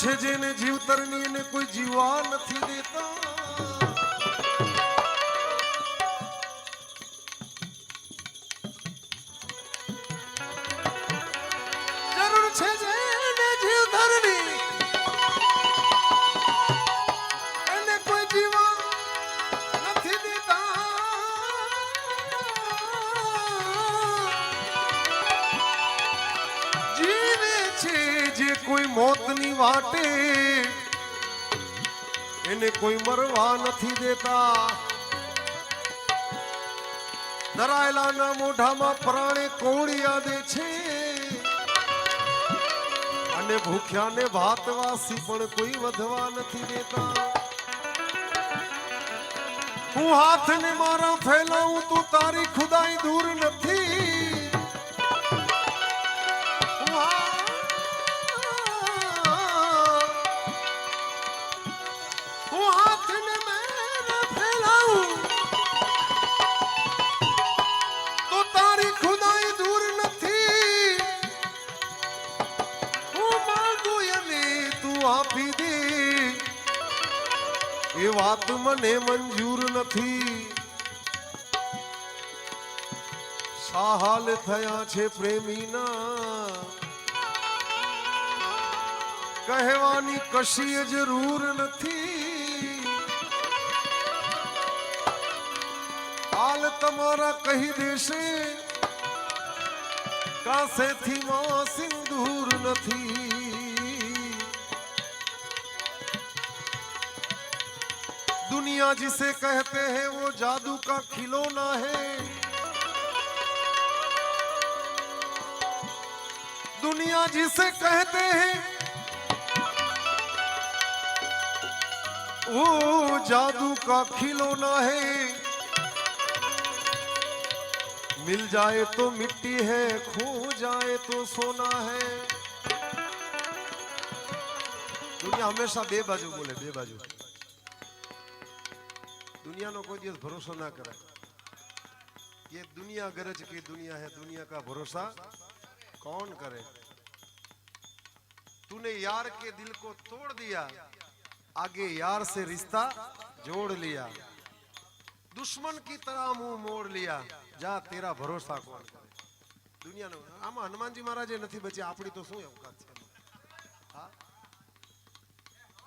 છે જેને જીવતરની એને કોઈ જીવવા નથી દેતા. કોઈ મોતની વાટે. એને કોઈ મરવા નથી દેતા. ધરાયેલાના મોઢામાં પ્રાણે કોળિયા દે છે. અને ભૂખ્યાને ભાતવાસી પણ કોઈ વધવા નથી દેતા. હું હાથને મારા ફેલાવું, તો તારી ખુદાઈ દૂર નથી. એ વાત મને મંજૂર નથી. સાહાલ થયા છે પ્રેમીના? કહેવાની કશી જરૂર નથી. હાલ તમારા કહી દેશે, કાસેથી માં સિંદૂર નથી. दुनिया जिसे कहते हैं वो जादू का खिलौना है दुनिया जिसे कहते हैं वो जादू का खिलौना है मिल जाए तो मिट्टी है खो जाए तो सोना है दुनिया हमेशा बेबाजू बोले बेबाजू दुनिया कोई दिवस भरोसा ना कराए ये दुनिया गरज की दुनिया है दुनिया का भरोसा कौन करे तूने यार के दिल को तोड़ दिया आगे यार से रिश्ता जोड़ लिया दुश्मन की तरह मुंह मोड़ लिया जा तेरा भरोसा कौन करे દુનિયાનો આમાં હનુમાનજી મહારાજે નથી બચ્યા આપણી તો શું અવકાત છે હા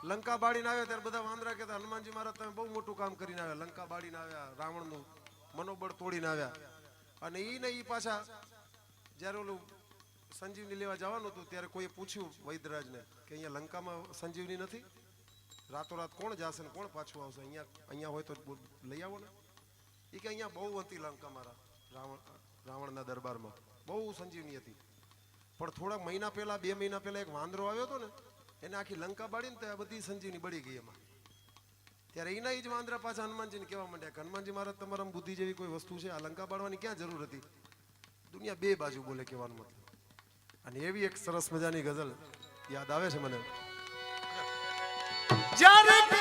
લંકા બાળીને આવ્યા ત્યારે બધા વાંદરા કહેતા, હનુમાનજી મહારાજ તમે બહુ મોટું કામ કરીને આવ્યા. લંકા બાળીને આવ્યા, રાવણનું મનોબળ તોડીને આવ્યા. અને ઈ ને ઈ પાછા જ્યારે ઓલું સંજીવની લેવા જવાનું હતું, ત્યારે કોઈએ પૂછ્યું વૈદરાજને કે અહીંયા લંકામાં સંજીવની નથી? રાતોરાત કોણ જશે ને કોણ પાછું આવશે? અહીંયા અહીંયા હોય તો લઈ આવો ને. એ કે અહીંયા બહુ હતી લંકા મારા, રાવણ, રાવણના દરબારમાં. બહુ સંજીવની હતી. પણ થોડાક મહિના પહેલા, બે મહિના પહેલા એક વાંદરો આવ્યો હતો ને એને આખી લંકા બાળીને તો આ બધી સંજીવની બળી ગઈ એમાં. ત્યારે એના જ વાંદરા પાછા હનુમાનજીને કહેવા માંડ્યા કે, હનુમાનજી મહારાજ તમારા બુદ્ધિ જેવી કોઈ વસ્તુ છે? આ લંકા બાળવાની ક્યાં જરૂર હતી? દુનિયા બે બાજુ બોલે કહેવાનું મતલબ. અને એવી એક સરસ મજાની ગઝલ યાદ આવે છે મને. જ્યારે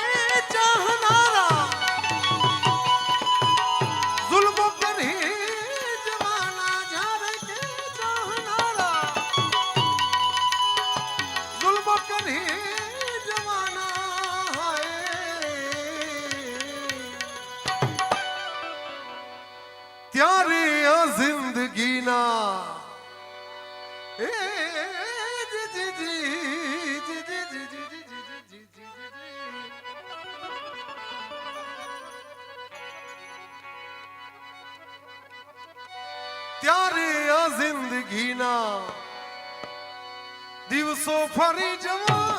ત્યારે આ જિંદગીના દિવસો ફરી જવાના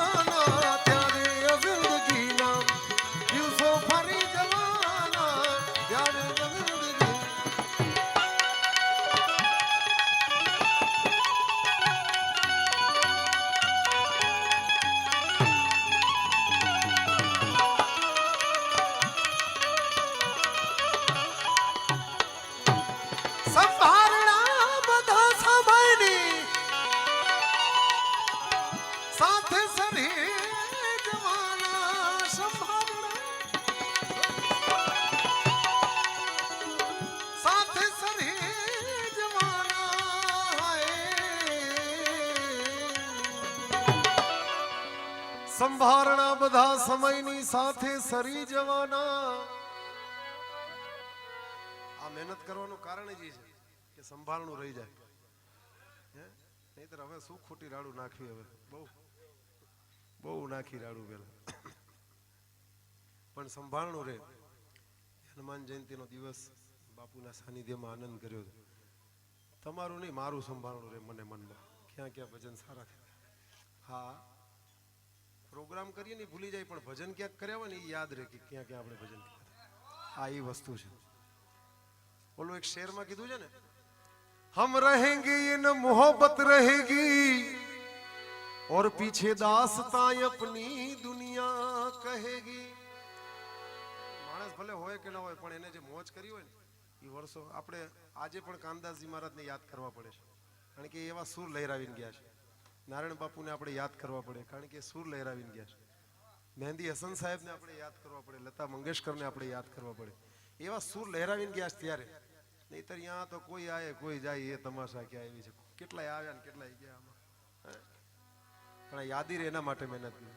સંભારણા બધા સમયની સાથે સરી જવાના. આ મહેનત કરવાનું કારણ જ છે કે સંભાળણું રહી જાય. નહીતર હવે શું ખોટી રાડું નાખવી હવે? બહુ બહુ નાખી રાડું પેલા. પણ સંભાળનું રહે. હનુમાન જયંતિનો દિવસ બાપુના સાનિધ્યમાં આનંદ કર્યો તમારું નહીં, મારું સંભાળનું રહે મને મનમાં. ક્યાં ક્યાં ભજન સારા થયા. હા પ્રોગ્રામ કરીએ ને ઈ ભૂલી જાય પણ ભજન ક્યાંક કર્યા હોય ને એ યાદ રહે કે ક્યાં ક્યાં આપણે ભજન કર્યા હતા. આ એ વસ્તુ છે ઓલું એક શેરમાં કીધું છે ને હમ રહેંગે इन मोहब्बत रहेगी और पीछे दास्तां अपनी दुनिया कहेगी માણસ ભલે હોય કે ના હોય પણ એને જે મોજ કરી હોય ને એ વર્ષો આપણે આજે પણ કામદાસજી મહારાજને યાદ કરવા પડે છે કારણ કે એવા સૂર લહેરાવીને ગયા છે નારાયણ બાપુને આપણે યાદ કરવા પડે, કારણ કે સુર લહેરાવીને ગયા છે. મહેંદી હસન સાહેબને આપણે યાદ કરવા પડે, લતા મંગેશકરને આપણે યાદ કરવા પડે. એવા સુર લહેરાવીને ગયા છે ત્યારે. નહીતર અહીંયા તો કોઈ આવે કોઈ જાય, એ તમાશા ક્યાં એવી છે? કેટલાય આવ્યા ને કેટલાય ગયા આમાં? પણ યાદી રહે એના માટે મહેનત કરી.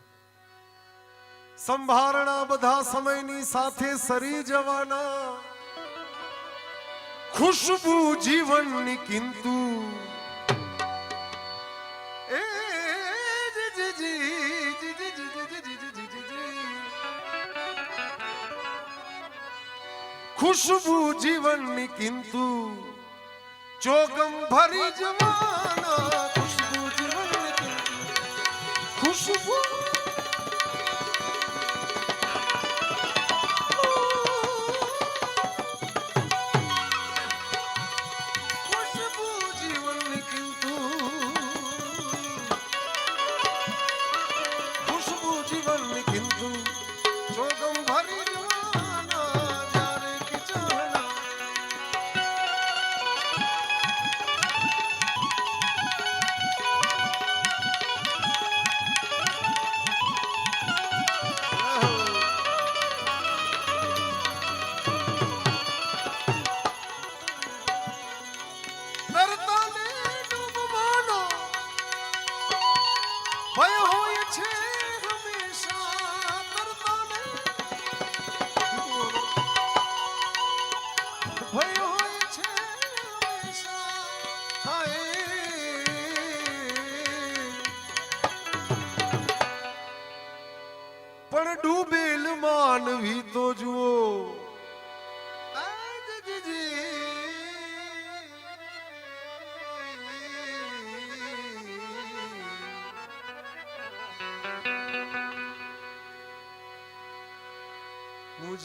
સંભારણા બધા સમયની સાથે સરી જવાના. ખુશબુ જીવનની કિંતુ ખુશ્બુ જીવનની કિંતુ. ચોગમ ભરી જવાના ખુશબુ જીવનની કિંતુ. ખુશબુ. ખુશ્બુ જીવનની કિંતુ. CHOGM turn.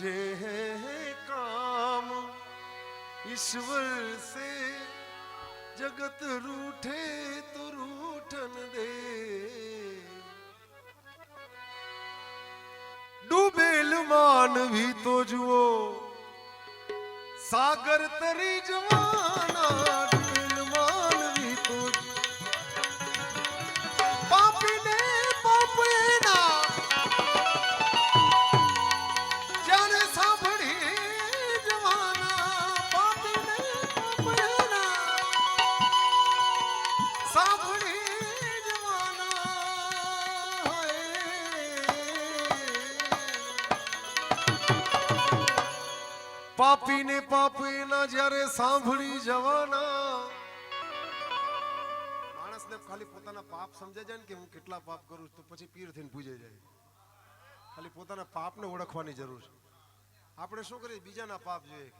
मुझे है काम ईश्वर से जगत रूठे तो रूठन दे ડૂબેલ માનવી તો જુઓ સાગર તરી જવાના પાપીને પાપીના જ્યારે સાંભળી જવાના. માણસને ખાલી પોતાના પાપ સમજાય જાય ને કે હું કેટલા પાપ કરું તો પછી પીર થઈને પૂજે જાય. ખાલી પોતાના પાપને ઓળખવાની જરૂર છે. આપણે શું કરીએ? બીજાના પાપ જોઈએ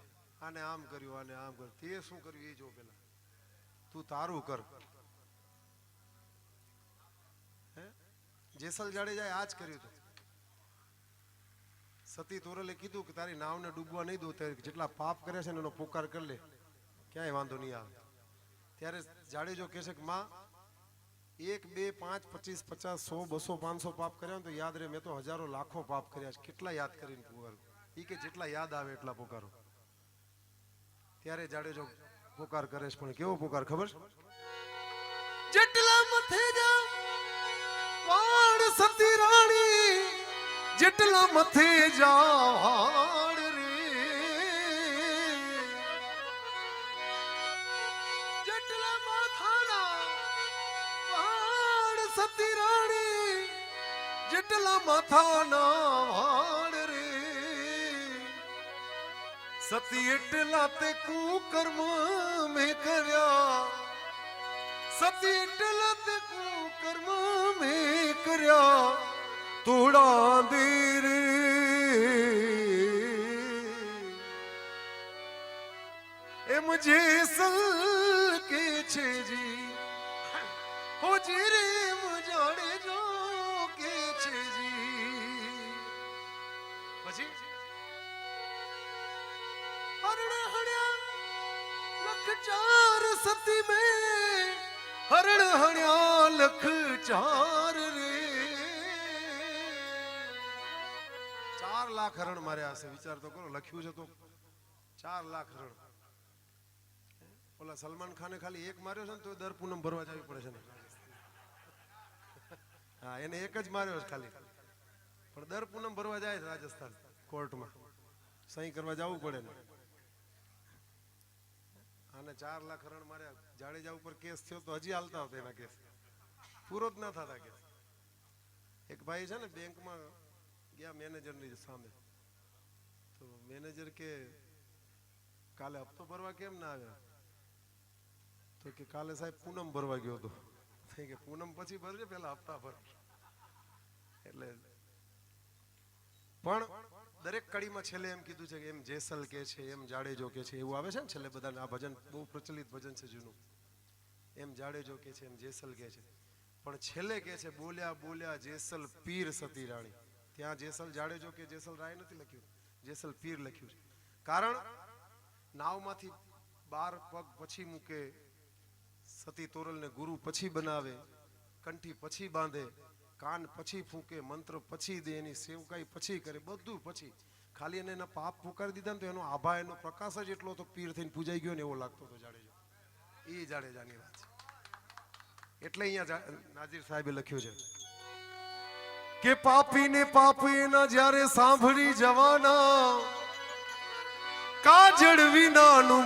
આને આમ કર્યું, આને આમ કર્યું. તે શું કર્યું? એ જો પેલા. તું તારું કર. જેસલ જાડેજાએ આ જ કર્યું હતું સતી તોરલે કીધું કે તારી નાવને ડૂબવા નહીં દો તે જેટલા પાપ કરે છે એનો પોકાર કરી લે. ક્યાંય વાંધો નહીં આવે. ત્યારે જાડેજો કહે કે, માં, એક, બે, પાંચ, પચીસ, પચાસ, સો, બસો, પાંચસો પાપ કર્યા તો યાદ રહે, મેં તો હજારો લાખો પાપ કર્યા છે. કેટલા યાદ કરીને પોકારો? એ કે જેટલા યાદ આવે એટલા પોકારો. ત્યારે જાડેજો પોકાર કરે છે, પણ કેવો પોકાર ખબર છે? જેટલા મથે જા સતી જેટલા મથે જાડ રે. જેટલા માથાના વાણ સતી રાણી, જેટલા માથાના વાળ રે. સતી એટલા તે કુકર્મ મેં કર્યા. સતી એટલા તે કુકર્મ મેં કર્યા. ਤੁੜਾ ਦੀ ਏ ਮੁਝੇ ਸਲ ਕੇ ਛੇ ਜੀ। ਹੋ ਜੀ ਰੇ ਮੁਝੋੜੇ ਜੋ ਕੇ ਛੇ ਜੀ। પછી હરણા હણ્યા લખ ચાર સતી મે હરણ હણ્યા લખ ચાર ચાર લાખ હરણ માર્યા હશે વિચાર તો કરો, લખ્યું છે તો. ચાર લાખ હરણ. ઓલા સલમાન ખાને ખાલી એક માર્યો છે ને તો દર પૂનમ ભરવા જવી પડે છે ને. હા, એને એક જ માર્યો છે ખાલી. પણ દર પૂનમ ભરવા જાય રાજસ્થાન કોર્ટમાં. સહી કરવા જવું પડે ને. અને ચાર લાખ હરણ માર્યા. જાડેજા ઉપર કેસ થયો તો હજી હાલતા હતા એના કેસ. પૂરો જ ના થતા કેસ. એક ભાઈ છે ને બેંકમાં ગયા મેનેજરની સામે. તો મેનેજર કે, કાલે હપ્તો ભરવા કેમ ના આવ્યા? તો કે, કાલે સાહેબ પૂનમ ભરવા ગયો હતો. કે, પૂનમ પછી ભરજે, પેલા હપ્તા ભર. એટલે પણ દરેક કડીમાં છેલ્લે એમ કીધું છે કે, એમ જેસલ કે છે, એમ જાડેજો કે છે, એવું આવે છે ને છેલ્લે બધાને, આ ભજન બહુ પ્રચલિત ભજન છે જૂનું. એમ જાડેજો કે છે, એમ જેસલ કે છે. પણ છેલ્લે કે છે, બોલ્યા બોલ્યા જેસલ પીર સતી રાણી. ત્યાં જેસલ જાડેજો કે જેસલ રાય નથી લખ્યું? જેસલ પીર લખ્યું છે. કારણ નાવમાંથી બાર પગ પછી મૂકે, સતી તોરલને ગુરુ પછી બનાવે, કંઠી પછી બાંધે, કાન પછી ફૂંકે, મંત્ર પછી દે, એની સેવકાઈ પછી કરે, બધું પછી. ખાલી એને એના પાપ પુકારી દીધા ને તો એનો આભા, એનો પ્રકાશ જ એટલો તો પીર થઈને પૂજાઈ ગયો ને એવો લાગતો હતો જાડેજો એ જાડેજાની વાત એટલે અહીંયા નાજીર સાહેબે લખ્યું છે. કે પાપીને પાપી ના જ્યારે સાંભળી જવાના. કાજળ વિનાનું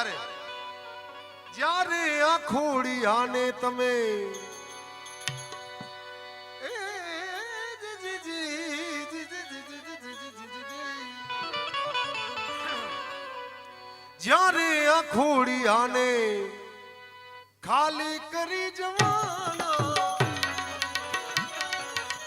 ક્યારે જ્યારે આ ખોડી ખોડિયાને તમે જ્યારે આ ખોડી ખોડિયાને ખાલી કરી જવાના